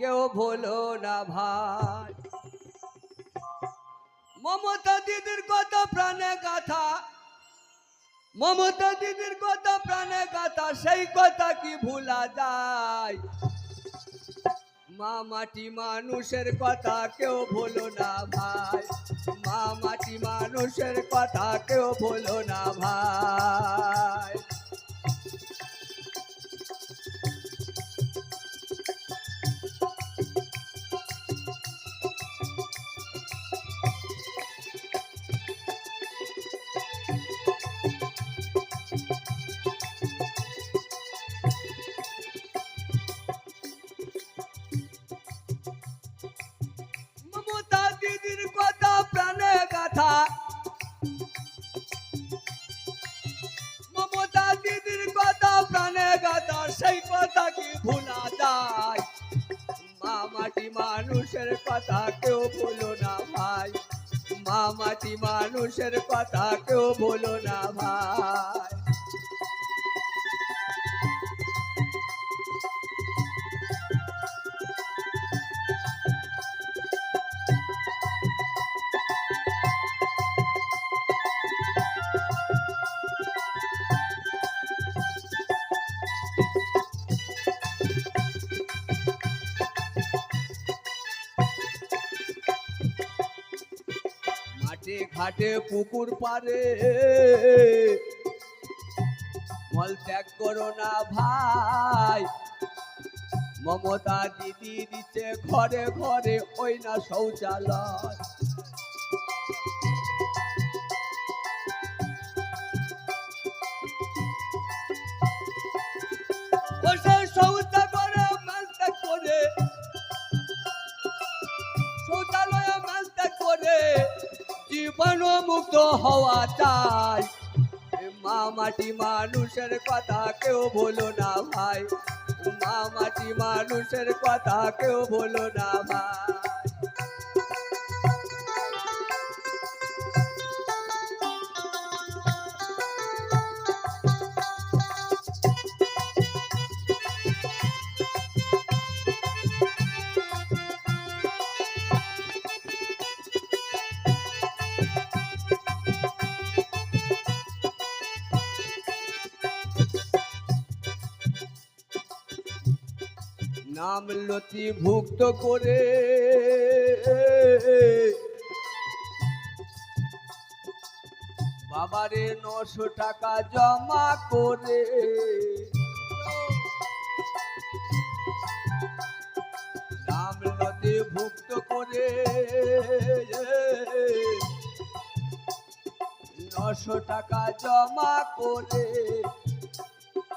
কেউ ভুলো না ভাই। মমতা দিদির কত প্রাণে গাথা। মমতা দিদির কত প্রাণে গাথা, সেই কথা কি ভুলা যায়? মা মাটি মানুষের কথা কেউ ভুলো না ভাই। মা মাটি মানুষের কথা কেউ ভুলো না ভাই। মমতা দিদির কথা, প্রাণে গাথা, সেই কথা কি ভুলা যায়? মা মাটি মানুষের কথা কেউ ভুলো না ভাই। মা মাটি মানুষের কথা কেউ বলো না ভাই। ঘাটে পুকুর পারে মল ত্যাগ করো না ভাই। মমতা দিদি দিচ্ছে ঘরে ঘরে, ওই না শৌচালয়। বসে শৌচা মুক্ত হওয়া চাই। মা মাটি মানুষের কথা কেউ বলো না ভাই। মা মাটি মানুষের কথা কেউ বলো না ভাই। নাম নথিভুক্ত করে। বাবারে নশো টাকা জমা করে। নাম নথিভুক্ত করে। নশো টাকা জমা করে।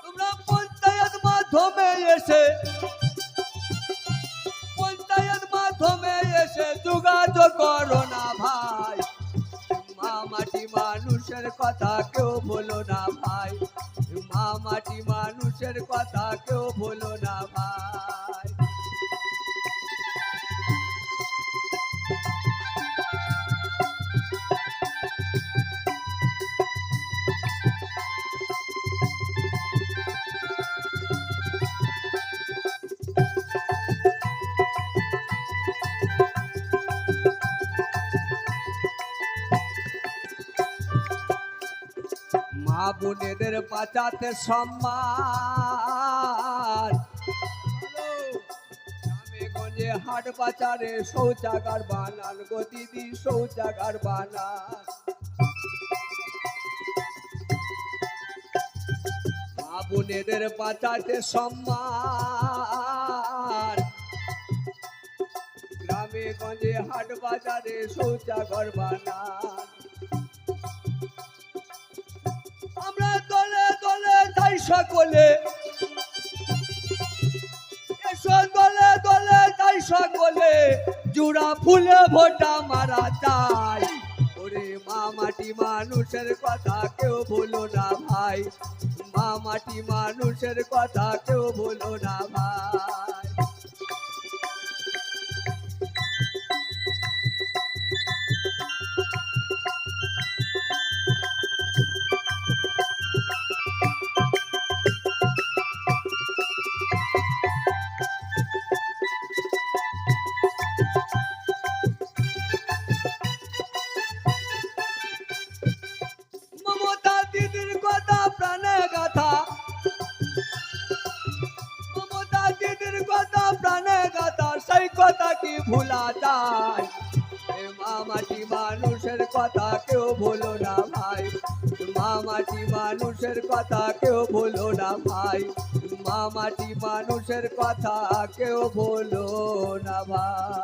তোমরা পঞ্চায়েত মাধ্যমে এসে যোগাযোগ করো না ভাই। মা মাটি মানুষের কথা কেউ বলো না ভাই। মা মাটি মানুষের কথা কেউ বলো না ভাই। বোনেদের বাঁচাতে সম্মান। গঞ্জে হাট বাজারে শৌচাগার বানান গো দিদি, শৌচাগার বানান। মা বোনেদের বাঁচাতে সম্মান। গ্রামে গঞ্জে হাট বাজারে শৌচাগার বানান। সকলে। এসো দলে দলে যাই সকলে। জুড়া ফুলে ভোটা মারা যায়। ওরে মা মাটি মানুষের কথা কেউ বলো না ভাই। মা মাটি মানুষের কথা কেউ বলো না ভাই। ভোলা যায়। মামাটি মানুষের কথা কেউ ভুলো না ভাই। মামাটি মানুষের কথা কেউ ভুলো না ভাই। মামাটি মানুষের কথা কেউ বলো না ভাই।